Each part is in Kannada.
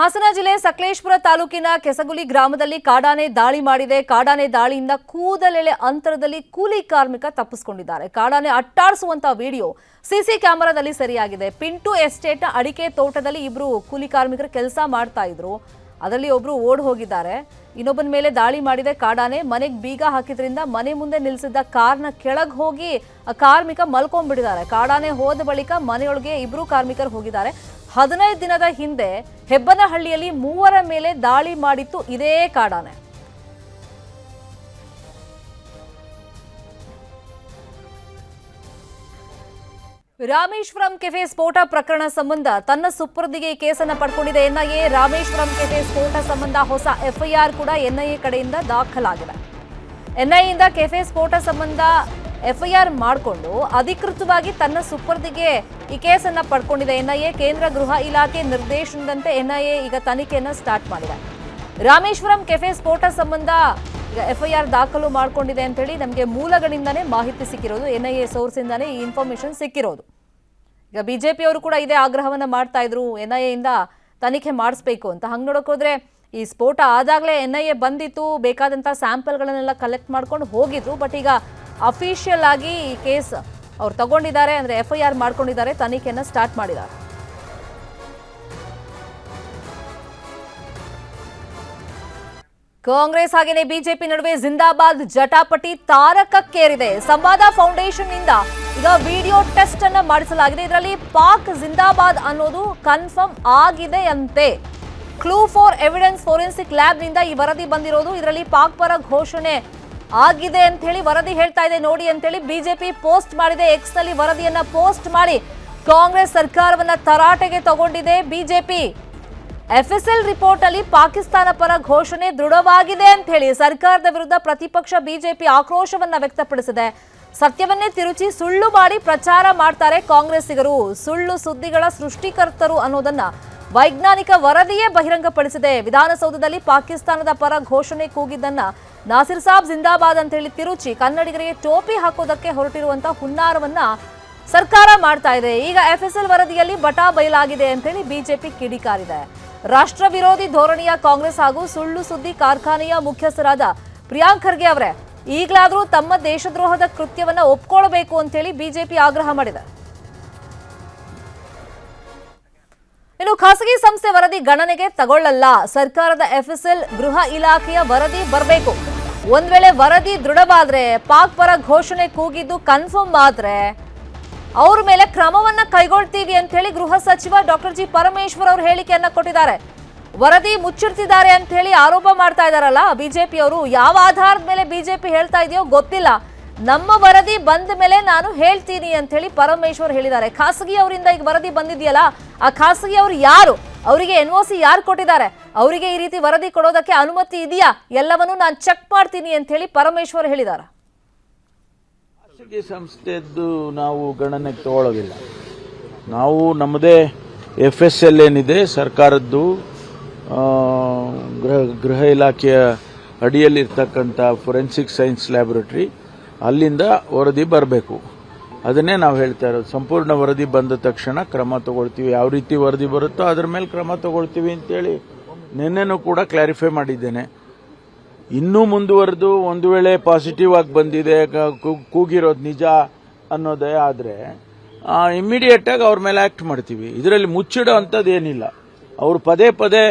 ಹಾಸನ ಜಿಲ್ಲೆ ಸಕಲೇಶ್ಪುರ ತಾಲೂಕಿನ ಕೆಸಗುಲಿ ಗ್ರಾಮದಲ್ಲಿ ಕಾಡಾನೆ ದಾಳಿ ಮಾಡಿದೆ. ಕಾಡಾನೆ ದಾಳಿಯಿಂದ ಕೂದಲೆಳೆ ಅಂತರದಲ್ಲಿ ಕೂಲಿ ಕಾರ್ಮಿಕ ತಪ್ಪಿಸಿಕೊಂಡಿದ್ದಾರೆ. ಕಾಡಾನೆ ಅಟ್ಟಾಡಿಸುವಂತಹ ವಿಡಿಯೋ ಸಿಸಿ ಕ್ಯಾಮೆರಾದಲ್ಲಿ ಸರಿಯಾಗಿದೆ. ಪಿಂಟು ಎಸ್ಟೇಟ್ ಅಡಿಕೆ ತೋಟದಲ್ಲಿ ಇಬ್ರು ಕೂಲಿ ಕಾರ್ಮಿಕರು ಕೆಲಸ ಮಾಡ್ತಾ ಇದ್ರು. ಅದರಲ್ಲಿ ಒಬ್ರು ಓಡ್ ಹೋಗಿದ್ದಾರೆ. ಇನ್ನೊಬ್ಬನ ಮೇಲೆ ದಾಳಿ ಮಾಡಿದೆ. ಕಾಡಾನೆ ಮನೆಗೆ ಬೀಗ ಹಾಕಿದ್ರಿಂದ ಮನೆ ಮುಂದೆ ನಿಲ್ಲಿಸಿದ್ದ ಕಾರ್ನ ಕೆಳಗೆ ಹೋಗಿ ಕಾರ್ಮಿಕ ಮಲ್ಕೊಂಡ್ಬಿಟ್ಟಿದ್ದಾರೆ. ಕಾಡಾನೆ ಹೋದ ಬಳಿಕ ಮನೆಯೊಳಗೆ ಇಬ್ರು ಕಾರ್ಮಿಕರು ಹೋಗಿದ್ದಾರೆ. ಹದಿನೈದು ದಿನದ ಹಿಂದೆ ಹೆಬ್ಬನಹಳ್ಳಿಯಲ್ಲಿ ಮೂವರ ಮೇಲೆ ದಾಳಿ ಮಾಡಿತ್ತು ಇದೇ ಕಾಡಾನೆ. ರಾಮೇಶ್ವರಂ ಕೆಫೆ ಸ್ಫೋಟ ಪ್ರಕರಣ ಸಂಬಂಧ ತನ್ನ ಸುಪರ್ದಿಗೆ ಕೇಸನ್ನು ಪಡ್ಕೊಂಡಿದೆ. ಎನ್ಐಎ, ರಾಮೇಶ್ವರಂ ಕೆಫೆ ಸ್ಫೋಟ ಸಂಬಂಧ ಹೊಸ ಎಫ್ಐಆರ್ ಕೂಡ ಎನ್ಐಎ ಕಡೆಯಿಂದ ದಾಖಲಾಗಿದೆ. ಎನ್ಐಎಯಿಂದ ಕೆಫೆ ಸ್ಫೋಟ ಸಂಬಂಧ ಎಫ್ಐಆರ್ ಮಾಡಿಕೊಂಡು ಅಧಿಕೃತವಾಗಿ ತನ್ನ ಸುಪರ್ದಿಗೆ ಈ ಕೇಸನ್ನು ಪಡ್ಕೊಂಡಿದೆ. ಎನ್ಐಎ, ಕೇಂದ್ರ ಗೃಹ ಇಲಾಖೆ ನಿರ್ದೇಶನದಂತೆ ಎನ್ಐಎ ಈಗ ತನಿಖೆಯನ್ನು ಸ್ಟಾರ್ಟ್ ಮಾಡಿದೆ. ರಾಮೇಶ್ವರಂ ಕೆಫೆ ಸ್ಫೋಟ ಸಂಬಂಧ ಈಗ ಎಫ್ಐಆರ್ ದಾಖಲು ಮಾಡಿಕೊಂಡಿದೆ ಅಂತ ಹೇಳಿ ನಮಗೆ ಮೂಲಗಳಿಂದಾನೇ ಮಾಹಿತಿ ಸಿಕ್ಕಿರೋದು. ಎನ್ಐಎ ಸೋರ್ಸಿಂದಾನೇ ಈ ಇನ್ಫಾರ್ಮೇಶನ್ ಸಿಕ್ಕಿರೋದು. ಈಗ ಬಿಜೆಪಿಯವರು ಕೂಡ ಇದೇ ಆಗ್ರಹವನ್ನು ಮಾಡ್ತಾ ಇದ್ರು. ಎನ್ಐಎ ಇಂದ ತನಿಖೆ ಮಾಡಿಸ್ಬೇಕು ಅಂತ. ಹಂಗೆ ನೋಡೋಕೋದ್ರೆ ಈ ಸ್ಫೋಟ ಆದಾಗಲೇ ಎನ್ಐಎ ಬಂದಿತ್ತು. ಬೇಕಾದಂಥ ಸ್ಯಾಂಪಲ್ಗಳನ್ನೆಲ್ಲ ಕಲೆಕ್ಟ್ ಮಾಡ್ಕೊಂಡು ಹೋಗಿದ್ರು. ಬಟ್ ಈಗ ಅಫಿಷಿಯಲ್ ಆಗಿ ಈ ಕೇಸ್ ಅವ್ರು ತಗೊಂಡಿದ್ದಾರೆ ಅಂದ್ರೆ ಎಫ್ ಐ ಆರ್ ಮಾಡ್ಕೊಂಡಿದ್ದಾರೆ, ತನಿಖೆಯನ್ನ ಸ್ಟಾರ್ಟ್ ಮಾಡಿದ್ದಾರೆ. ಕಾಂಗ್ರೆಸ್ ಹಾಗೇನೆ ಬಿಜೆಪಿ ನಡುವೆ ಜಿಂದಾಬಾದ್ ಜಟಾಪಟಿ ತಾರಕಕ್ಕೇರಿದೆ. ಸಂವಾದ ಫೌಂಡೇಶನ್ ಇಂದ ಈಗ ವಿಡಿಯೋ ಟೆಸ್ಟ್ ಅನ್ನ ಮಾಡಿಸಲಾಗಿದೆ. ಇದರಲ್ಲಿ ಪಾಕ್ ಜಿಂದಾಬಾದ್ ಅನ್ನೋದು ಕನ್ಫರ್ಮ್ ಆಗಿದೆ ಅಂತೆ ಕ್ಲೂ ಫಾರ್ ಎವಿಡೆನ್ಸ್ ಫೋರೆನ್ಸಿಕ್ ಲ್ಯಾಬ್ನಿಂದ ಈ ವರದಿ ಬಂದಿರೋದು. ಇದರಲ್ಲಿ ಪಾಕ್ ಪರ ಘೋಷಣೆ ಆಗಿದೆ ಅಂತ ಹೇಳಿ ವರದಿ ಹೇಳ್ತಾ ಇದೆ. ನೋಡಿ ಅಂತ ಹೇಳಿ ಬಿಜೆಪಿ ಪೋಸ್ಟ್ ಮಾಡಿದೆ. ಎಕ್ಸ್ನಲ್ಲಿ ವರದಿಯನ್ನ ಪೋಸ್ಟ್ ಮಾಡಿ ಕಾಂಗ್ರೆಸ್ ಸರ್ಕಾರವನ್ನ ತರಾಟೆಗೆ ತಗೊಂಡಿದೆ ಬಿಜೆಪಿ. ಎಫ್ಎಸ್ಎಲ್ ರಿಪೋರ್ಟ್ ಅಲ್ಲಿ ಪಾಕಿಸ್ತಾನ ಪರ ಘೋಷಣೆ ದೃಢವಾಗಿದೆ ಅಂತ ಹೇಳಿ ಸರ್ಕಾರದ ವಿರುದ್ಧ ಪ್ರತಿಪಕ್ಷ ಬಿಜೆಪಿ ಆಕ್ರೋಶವನ್ನ ವ್ಯಕ್ತಪಡಿಸಿದೆ. ಸತ್ಯವನ್ನೇ ತಿರುಚಿ ಸುಳ್ಳು ಮಾಡಿ ಪ್ರಚಾರ ಮಾಡ್ತಾರೆ ಕಾಂಗ್ರೆಸ್ಸಿಗರು. ಸುಳ್ಳು ಸುದ್ದಿಗಳ ಸೃಷ್ಟಿಕರ್ತರು ಅನ್ನೋದನ್ನ ವೈಜ್ಞಾನಿಕ ವರದಿಯೇ ಬಹಿರಂಗಪಡಿಸಿದೆ. ವಿಧಾನಸೌಧದಲ್ಲಿ ಪಾಕಿಸ್ತಾನದ ಪರ ಘೋಷಣೆ ಕೂಗಿದ್ದನ್ನ ನಾಸಿರ್ ಸಾಬ್ ಜಿಂದಾಬಾದ್ ಅಂತ ಹೇಳಿ ತಿರುಚಿ ಕನ್ನಡಿಗರಿಗೆ ಟೋಪಿ ಹಾಕೋದಕ್ಕೆ ಹೊರಟಿರುವಂತ ಹುನ್ನಾರವನ್ನ ಸರ್ಕಾರ ಮಾಡ್ತಾ ಇದೆ. ಈಗ ಎಫ್ಎಸ್ಎಲ್ ವರದಿಯಲ್ಲಿ ಬಟಾ ಬಯಲಾಗಿದೆ ಅಂತ ಹೇಳಿ ಬಿಜೆಪಿ ಕಿಡಿಕಾರಿದೆ ರಾಷ್ಟ್ರ ವಿರೋಧಿ ಧೋರಣೆಯ ಕಾಂಗ್ರೆಸ್ ಹಾಗೂ ಸುಳ್ಳು ಸುದ್ದಿ ಕಾರ್ಖಾನೆಯ ಮುಖ್ಯಸ್ಥರಾದ ಪ್ರಿಯಾಂಕ್ ಖರ್ಗೆ ಅವರೇ, ಈಗಲಾದರೂ ತಮ್ಮ ದೇಶದ್ರೋಹದ ಕೃತ್ಯವನ್ನ ಒಪ್ಕೊಳ್ಬೇಕು ಅಂತ ಹೇಳಿ ಬಿಜೆಪಿ ಆಗ್ರಹ ಮಾಡಿದೆ. ಇನ್ನು ಖಾಸಗಿ ಸಂಸ್ಥೆ ವರದಿ ಗಣನೆಗೆ ತಗೊಳ್ಳಲ್ಲ. ಸರ್ಕಾರದ ಎಫ್ಎಸ್ಎಲ್ ಗೃಹ ಇಲಾಖೆಯ ವರದಿ ಬರಬೇಕು. ಒಂದ್ ವೇಳೆ ವರದಿ ದೃಢವಾದ್ರೆ, ಪಾಕ್ ಪರ ಘೋಷಣೆ ಕೂಗಿದ್ದು ಕನ್ಫರ್ಮ್ ಆದ್ರೆ, ಅವ್ರ ಮೇಲೆ ಕ್ರಮವನ್ನ ಕೈಗೊಳ್ತೀವಿ ಅಂತ ಹೇಳಿ ಗೃಹ ಸಚಿವ ಡಾಕ್ಟರ್ ಜಿ ಪರಮೇಶ್ವರ್ ಅವರು ಹೇಳಿಕೆಯನ್ನ ಕೊಟ್ಟಿದ್ದಾರೆ. ವರದಿ ಮುಚ್ಚಿರ್ತಿದ್ದಾರೆ ಅಂತ ಹೇಳಿ ಆರೋಪ ಮಾಡ್ತಾ ಇದಾರಲ್ಲ ಬಿಜೆಪಿ ಅವರು, ಯಾವ ಆಧಾರದ ಮೇಲೆ ಬಿಜೆಪಿ ಹೇಳ್ತಾ ಇದೆಯೋ ಗೊತ್ತಿಲ್ಲ. ನಮ್ಮ ವರದಿ ಬಂದ ಮೇಲೆ ನಾನು ಹೇಳ್ತೀನಿ ಅಂತ ಹೇಳಿ ಪರಮೇಶ್ವರ್ ಹೇಳಿದ್ದಾರೆ. ಖಾಸಗಿ ಅವರಿಂದ ಈಗ ವರದಿ ಬಂದಿದೆಯಲ್ಲ, ಆ ಖಾಸಗಿ ಅವರು ಯಾರು? ಅವರಿಗೆ ಎನ್ ಒ ಸಿ ಯಾರು ಕೊಟ್ಟಿದ್ದಾರೆ? ಅವರಿಗೆ ಈ ರೀತಿ ವರದಿ ಕೊಡೋದಕ್ಕೆ ಅನುಮತಿ ಇದೆಯಾ? ಎಲ್ಲವನ್ನೂ ನಾನು ಚೆಕ್ ಮಾಡ್ತೀನಿ ಅಂತ ಹೇಳಿ ಪರಮೇಶ್ವರ್ ಹೇಳಿದ್ದಾರೆ ಖಾಸಗಿ ಸಂಸ್ಥೆದ್ದು ನಾವು ಗಣನೆಗೆ ತಗೊಳ್ಳೋದಿಲ್ಲ ನಾವು ನಮ್ಮದೇ ಎಫ್ ಎಸ್ ಎಲ್ ಏನಿದೆ, ಸರ್ಕಾರದ್ದು ಗೃಹ ಗೃಹ ಇಲಾಖೆಯ ಅಡಿಯಲ್ಲಿರ್ತಕ್ಕಂಥ ಫೊರೆನ್ಸಿಕ್ ಸೈನ್ಸ್ ಲ್ಯಾಬೊರೇಟ್ರಿ ಅಲ್ಲಿಂದ ವರದಿ ಬರಬೇಕು. ಅದನ್ನೇ ನಾವು ಹೇಳ್ತಾ ಇರೋದು. ಸಂಪೂರ್ಣ ವರದಿ ಬಂದ ತಕ್ಷಣ ಕ್ರಮ ತಗೊಳ್ತೀವಿ. ಯಾವ ರೀತಿ ವರದಿ ಬರುತ್ತೋ ಅದ್ರ ಮೇಲೆ ಕ್ರಮ ತಗೊಳ್ತೀವಿ ಅಂತೇಳಿ ನಿನ್ನೆನೂ ಕೂಡ ಕ್ಲಾರಿಫೈ ಮಾಡಿದ್ದೇನೆ. ಇನ್ನೂ ಮುಂದುವರೆದು ಒಂದು ವೇಳೆ ಪಾಸಿಟಿವ್ ಆಗಿ ಬಂದಿದೆ ಕೂಗಿರೋದು ನಿಜ ಅನ್ನೋದೇ ಆದರೆ ಇಮಿಡಿಯೇಟ್ ಆಗಿ ಅವ್ರ ಮೇಲೆ ಆಕ್ಟ್ ಮಾಡ್ತೀವಿ. ಇದರಲ್ಲಿ ಮುಚ್ಚಿಡೋ ಅಂಥದ್ದು ಏನಿಲ್ಲ. ಅವರು ಪದೇ ಪದೇ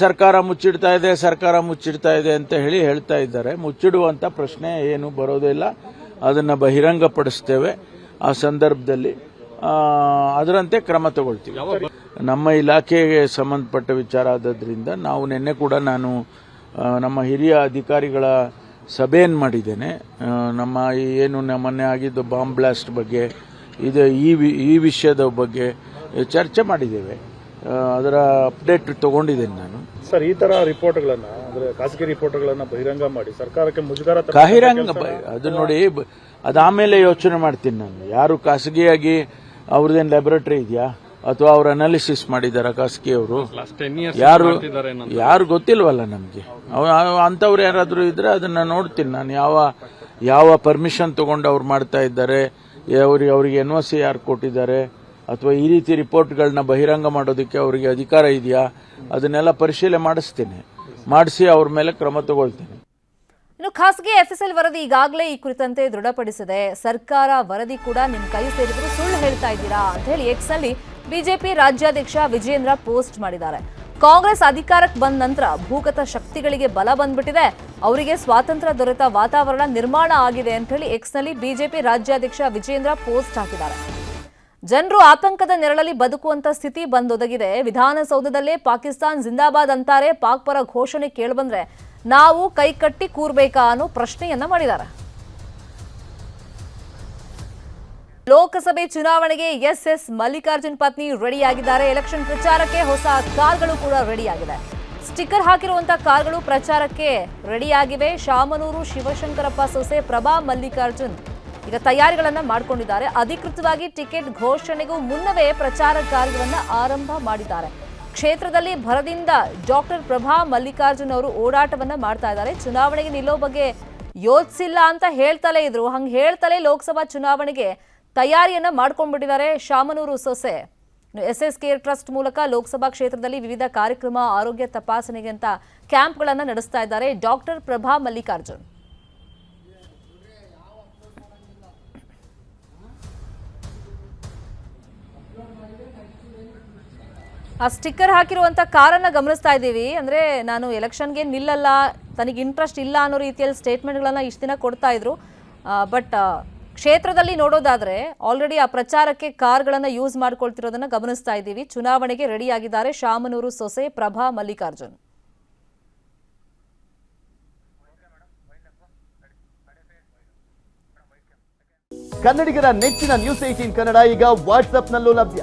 ಸರ್ಕಾರ ಮುಚ್ಚಿಡ್ತಾ ಇದೆ, ಸರ್ಕಾರ ಮುಚ್ಚಿಡ್ತಾ ಇದೆ ಅಂತ ಹೇಳಿ ಹೇಳ್ತಾ ಇದ್ದಾರೆ. ಮುಚ್ಚಿಡುವಂಥ ಪ್ರಶ್ನೆ ಏನು ಬರೋದಿಲ್ಲ ಅದನ್ನ ಬಹಿರಂಗಪಡಿಸ್ತೇವೆ ಆ ಸಂದರ್ಭದಲ್ಲಿ. ಅದರಂತೆ ಕ್ರಮ ತಗೊಳ್ತೀವಿ. ನಮ್ಮ ಇಲಾಖೆಗೆ ಸಂಬಂಧಪಟ್ಟ ವಿಚಾರ ಆದದ್ರಿಂದ ನಾವು ನಿನ್ನೆ ಕೂಡ ನಾನು ನಮ್ಮ ಹಿರಿಯ ಅಧಿಕಾರಿಗಳ ಸಭೆಯನ್ನು ಮಾಡಿದ್ದೇನೆ. ನಮ್ಮ ಏನು ನಮ್ಮನ್ನೆ ಆಗಿದ್ದು ಬಾಂಬ್ ಬ್ಲಾಸ್ಟ್ ಬಗ್ಗೆ, ಇದು ಈ ವಿಷಯದ ಬಗ್ಗೆ ಚರ್ಚೆ ಮಾಡಿದ್ದೇವೆ. ಅದರ ಅಪ್ಡೇಟ್ ತಗೊಂಡಿದ್ದೇನೆ ನಾನು. ಸರ್ ಈ ತರ ರಿಪೋರ್ಟ್ಗಳನ್ನ ಅಂದ್ರೆ ಖಾಸಗಿ ರಿಪೋರ್ಟ್ಗಳನ್ನ ಬಹಿರಂಗ ಮಾಡಿ ಸರ್ಕಾರಕ್ಕೆ ಮುಜುಗರ ತರ- ಅದನ್ನ ಬ- ಅದು ನೋಡಿ ಬ- ಅದಾಮೇಲೆ ಯೋಚನೆ ಮಾಡ್ತೀನಿ ನಾನು. ಯಾರು ಖಾಸಗಿಯಾಗಿ ಅವ್ರದ್ದೇನು ಲ್ಯಾಬೊರೇಟರಿ ಇದೆಯಾ? ಅಥವಾ ಅವ್ರ ಅನಾಲಿಸಿಸ್ ಮಾಡಿದಾರ ಖಾಸಗಿಯವರು? ಯಾರು ಯಾರು ಗೊತ್ತಿಲ್ವಲ್ಲ ನಮಗೆ. ಅಂಥವ್ರು ಯಾರಾದರೂ ಇದ್ರೆ ಅದನ್ನ ನೋಡ್ತೀನಿ ನಾನು. ಯಾವ ಯಾವ ಪರ್ಮಿಷನ್ ತಗೊಂಡು ಅವ್ರು ಮಾಡ್ತಾ ಇದ್ದಾರೆ ಅವ್ರಿಗೆ ಅವ್ರಿಗೆ ಎನ್ ಒ ಸಿ ಯಾರು ಕೊಟ್ಟಿದ್ದಾರೆ ಅಥವಾ ಈ ರೀತಿ ರಿಪೋರ್ಟ್ಗಳನ್ನ ಬಹಿರಂಗ ಮಾಡೋದಕ್ಕೆ ಅವರಿಗೆ ಅಧಿಕಾರ ಇದೆಯಾ? ಅದನ್ನೆಲ್ಲ ಪರಿಶೀಲನೆ ಮಾಡಿಸ್ತೇನೆ. ಮಾಡಿಸಿ ಅವ್ರ ಮೇಲೆ ಕ್ರಮ ತಗೊಳ್ತೇನೆ. ಇನ್ನು ಖಾಸಗಿ ಎಫ್ಎಸ್ಎಲ್ ವರದಿ ಈಗಾಗಲೇ ಈ ಕುರಿತಂತೆ ದೃಢಪಡಿಸಿದೆ. ಸರ್ಕಾರ ವರದಿ ಕೂಡ ನಿಮ್ ಕೈ ಸೇರಿದ್ರು ಸುಳ್ಳು ಹೇಳ್ತಾ ಇದ್ದೀರಾ ಅಂತ ಹೇಳಿ ಎಕ್ಸ್ ಅಲ್ಲಿ ಬಿಜೆಪಿ ರಾಜ್ಯಾಧ್ಯಕ್ಷ ವಿಜೇಂದ್ರ ಪೋಸ್ಟ್ ಮಾಡಿದ್ದಾರೆ. ಕಾಂಗ್ರೆಸ್ ಅಧಿಕಾರಕ್ಕೆ ಬಂದ ನಂತರ ಭೂಗತ ಶಕ್ತಿಗಳಿಗೆ ಬಲ ಬಂದ್ಬಿಟ್ಟಿದೆ. ಅವರಿಗೆ ಸ್ವಾತಂತ್ರ್ಯ ದೊರೆತ ವಾತಾವರಣ ನಿರ್ಮಾಣ ಆಗಿದೆ ಅಂತ ಹೇಳಿ ಎಕ್ಸ್ನಲ್ಲಿ ಬಿಜೆಪಿ ರಾಜ್ಯಾಧ್ಯಕ್ಷ ವಿಜೇಂದ್ರ ಪೋಸ್ಟ್ ಹಾಕಿದ್ದಾರೆ. ಜನರು ಆತಂಕದ ನೆರಳಲ್ಲಿ ಬದುಕುವಂತ ಸ್ಥಿತಿ ಬಂದೊದಗಿದೆ. ವಿಧಾನಸೌಧದಲ್ಲೇ ಪಾಕಿಸ್ತಾನ್ ಜಿಂದಾಬಾದ್ ಅಂತಾರೆ. ಪಾಕ್ ಪರ ಘೋಷಣೆ ಕೇಳಬಂದ್ರೆ ನಾವು ಕೈಕಟ್ಟಿ ಕೂರ್ಬೇಕಾ ಅನ್ನೋ ಪ್ರಶ್ನೆಯನ್ನ ಮಾಡಿದ್ದಾರೆ. ಲೋಕಸಭೆ ಚುನಾವಣೆಗೆ ಎಸ್ ಎಸ್ ಮಲ್ಲಿಕಾರ್ಜುನ್ ಪತ್ನಿ ರೆಡಿಯಾಗಿದ್ದಾರೆ. ಎಲೆಕ್ಷನ್ ಪ್ರಚಾರಕ್ಕೆ ಹೊಸ ಕಾರ್ಗಳು ಕೂಡ ರೆಡಿಯಾಗಿದೆ. ಸ್ಟಿಕ್ಕರ್ ಹಾಕಿರುವಂತಹ ಕಾರ್ಗಳು ಪ್ರಚಾರಕ್ಕೆ ರೆಡಿಯಾಗಿವೆ. ಶಾಮನೂರು ಶಿವಶಂಕರಪ್ಪ ಸೊಸೆ ಪ್ರಭಾ ಮಲ್ಲಿಕಾರ್ಜುನ್ ಈಗ ತಯಾರಿಗಳನ್ನ ಮಾಡಿಕೊಂಡಿದ್ದಾರೆ. ಅಧಿಕೃತವಾಗಿ ಟಿಕೆಟ್ ಘೋಷಣೆಗೂ ಮುನ್ನವೇ ಪ್ರಚಾರ ಕಾರ್ಯವನ್ನು ಆರಂಭ ಮಾಡಿದ್ದಾರೆ. ಕ್ಷೇತ್ರದಲ್ಲಿ ಭರದಿಂದ ಡಾಕ್ಟರ್ ಪ್ರಭಾ ಮಲ್ಲಿಕಾರ್ಜುನ್ ಅವರು ಓಡಾಟವನ್ನ ಮಾಡ್ತಾ ಇದ್ದಾರೆ. ಚುನಾವಣೆಗೆ ನಿಲ್ಲೋ ಬಗ್ಗೆ ಯೋಚಿಸಿಲ್ಲ ಅಂತ ಹೇಳ್ತಲೇ ಇದ್ರು. ಹಂಗೆ ಹೇಳ್ತಲೇ ಲೋಕಸಭಾ ಚುನಾವಣೆಗೆ ತಯಾರಿಯನ್ನ ಮಾಡ್ಕೊಂಡ್ಬಿಟ್ಟಿದ್ದಾರೆ ಶಾಮನೂರು ಸೊಸೆ. ಎಸ್ ಎಸ್ ಕೇರ್ ಟ್ರಸ್ಟ್ ಮೂಲಕ ಲೋಕಸಭಾ ಕ್ಷೇತ್ರದಲ್ಲಿ ವಿವಿಧ ಕಾರ್ಯಕ್ರಮ, ಆರೋಗ್ಯ ತಪಾಸಣೆಗೆ ಅಂತ ಕ್ಯಾಂಪ್ಗಳನ್ನು ನಡೆಸ್ತಾ ಇದ್ದಾರೆ ಡಾಕ್ಟರ್ ಪ್ರಭಾ ಮಲ್ಲಿಕಾರ್ಜುನ್. ಆ ಸ್ಟಿಕ್ಕರ್ ಹಾಕಿರುವಂತ ಕಾರನ್ನ ಗಮನಿಸ್ತಾ ಇದ್ದೀವಿ. ಅಂದ್ರೆ ನಾನು ಎಲೆಕ್ಷನ್ಗೆ ನಿಲ್ಲಲ್ಲ, ತನಗೆ ಇಂಟ್ರೆಸ್ಟ್ ಇಲ್ಲ ಅನ್ನೋ ರೀತಿಯಲ್ಲಿ ಸ್ಟೇಟ್ಮೆಂಟ್ಗಳನ್ನು ಇಷ್ಟು ದಿನ ಕೊಡ್ತಾ ಇದ್ರು. ಬಟ್ ಕ್ಷೇತ್ರದಲ್ಲಿ ನೋಡೋದಾದ್ರೆ ಆಲ್ರೆಡಿ ಆ ಪ್ರಚಾರಕ್ಕೆ ಕಾರ್ಗಳನ್ನ ಯೂಸ್ ಮಾಡ್ಕೊಳ್ತಿರೋದನ್ನ ಗಮನಿಸ್ತಾ ಇದ್ದೀವಿ. ಚುನಾವಣೆಗೆ ರೆಡಿ ಆಗಿದ್ದಾರೆ ಶಾಮನೂರು ಸೊಸೆ ಪ್ರಭಾ ಮಲ್ಲಿಕಾರ್ಜುನ್. ಕನ್ನಡಿಗರ ನೆಚ್ಚಿನ ನ್ಯೂಸ್ ಏಟೀನ್ ಕನ್ನಡ ಈಗ ವಾಟ್ಸ್ಆಪ್ನಲ್ಲೂ ಲಭ್ಯ.